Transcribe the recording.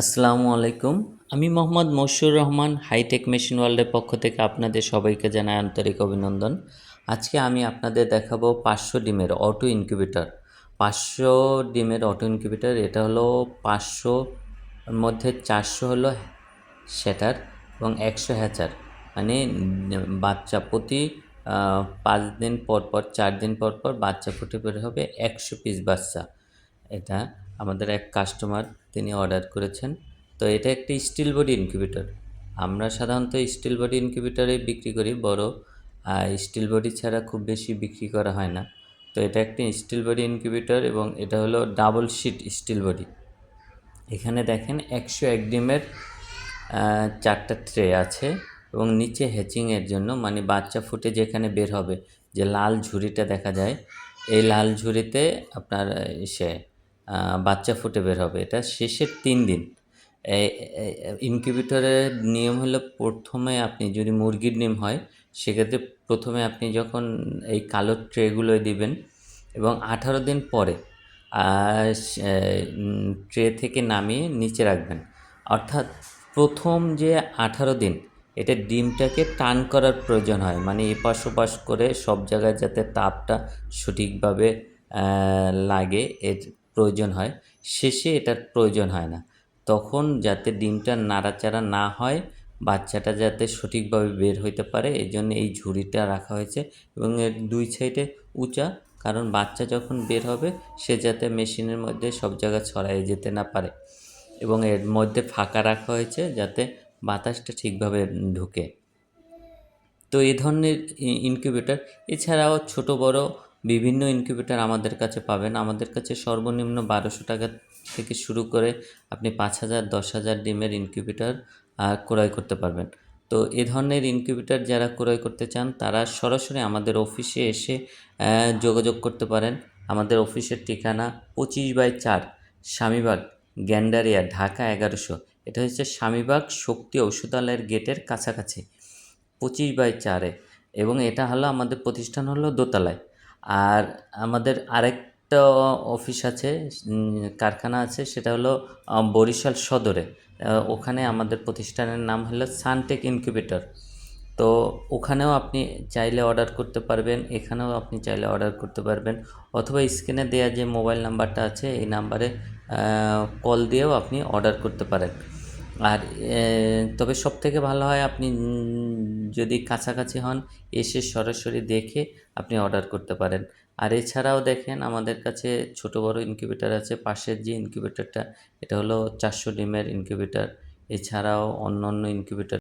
আসসালামু আলাইকুম। আমি Mohammad Mashiur Rahman, hi tech machine ওয়ার্ল্ডের পক্ষ থেকে আপনাদের সবাইকে জানাই আন্তরিক অভিনন্দন। আজকে আমি আপনাদের দেখাবো পাঁচশো ডিমের অটো ইনকিউবেটর। পাঁচশো ডিমের অটো ইনকিউবেটর, এটা হলো পাঁচশোর মধ্যে চারশো হলো সেটার এবং একশো হ্যাচার। মানে বাচ্চা প্রতি পাঁচ দিন পর পর, চার দিন পর পর বাচ্চা ফুটে বের হবে একশো পিস বাচ্চা। এটা আমাদের এক কাস্টমার তিনি অর্ডার করেছেন। তো এটা একটি স্টিল বডি ইনকিউবেটর আমরা সাধারণত স্টিল বডি ইনকিউবেটরে বিক্রি করি, বড় স্টিল বডি ছাড়া খুব বেশি বিক্রি করা হয় না। তো এটা একটি স্টিল বডি ইনকিউবেটর এবং এটা হলো ডাবল শিট স্টিল বডি এখানে দেখেন একশো এক ডিমের চারটা ট্রে আছে এবং নিচে হ্যাচিংয়ের জন্য মানে বাচ্চা ফুটে যেখানে বের হবে। যে লাল ঝুড়িটা দেখা যায়, এই লাল ঝুড়িতে আপনার সে বাচ্চা ফুটে বের হবে। এটা শেষের তিন দিন। ইনকিউবেটরের নিয়ম হলো প্রথমে আপনি যদি মুরগির ডিম হয়, সেক্ষেত্রে প্রথমে আপনি যখন এই কালো ট্রেগুলো দিবেন এবং আঠারো দিন পরে ট্রে থেকে নামিয়ে নিচে রাখবেন। অর্থাৎ প্রথম যে আঠারো দিন, এটা ডিমটাকে টান করার প্রয়োজন হয়। মানে এপাশ ওপাশ করে সব জায়গায় যাতে তাপটা সঠিকভাবে লাগে। এর প্রয়োজন হয়, শেষে এটার প্রয়োজন হয় না। তখন যাতে ডিমটা নাড়াচাড়া না হয়, বাচ্চাটা যাতে সঠিকভাবে বের হইতে পারে এই জন্য এই ঝুড়িটা রাখা হয়েছে এবং এর দুই সাইডে উঁচা, কারণ বাচ্চা যখন বের হবে, সে যাতে মেশিনের মধ্যে সব জায়গায় ছড়াই যেতে না পারে এবং এর মধ্যে ফাঁকা রাখা হয়েছে যাতে বাতাসটা ঠিকভাবে ঢুকে। তো এই ধরনের ইনকিউবেটর। এছাড়াও ছোট বড় বিভিন্ন ইনকিউবেটর আমাদের কাছে পাবেন। আমাদের কাছে সর্বনিম্ন বারোশো টাকা থেকে শুরু করে আপনি পাঁচ হাজার, দশ হাজার ডিমের ইনকিউবেটর ক্রয় করতে পারবেন। তো এ ধরনের ইনকিউবেটর যারা ক্রয় করতে চান, তারা সরাসরি আমাদের অফিসে এসে যোগাযোগ করতে পারেন। আমাদের অফিসের ঠিকানা পঁচিশ বাই চার স্বামীবাগ, গ্যান্ডারিয়া, ঢাকা এগারোশো। এটা হচ্ছে স্বামীবাগ শক্তি ঔষধালয়ের গেটের কাছাকাছি, পঁচিশ বাই চারে। এবং এটা হলো আমাদের প্রতিষ্ঠান হলো দোতলায়। আর আমাদের আরেকটা অফিস আছে কারখানা আছে, সেটা হলো বরিশাল সদরে। ওখানে আমাদের প্রতিষ্ঠানের নাম হলো সানটেক ইনকিউবেটর। তো ওখানেও আপনি চাইলে অর্ডার করতে পারবেন, এখানেও আপনি চাইলে অর্ডার করতে পারবেন। অথবা স্ক্রিনে দেওয়া যে মোবাইল নাম্বারটা আছে, এই নাম্বারে কল দিয়েও আপনি অর্ডার করতে পারেন। আর তবে সব থেকে ভালো হয় আপনি যদি কাছাকাছি হন, এসে সরাসরি দেখে আপনি অর্ডার করতে পারেন। আর এছাড়াও দেখেন, আমাদের কাছে ছোট বড় ইনকিউবেটার আছে, পাশের যে ইনকিউবেটারটা এটা হলো চারশো ডিমের ইনকিউবেটার এছাড়াও অন্য অন্য ইনকিউবেটর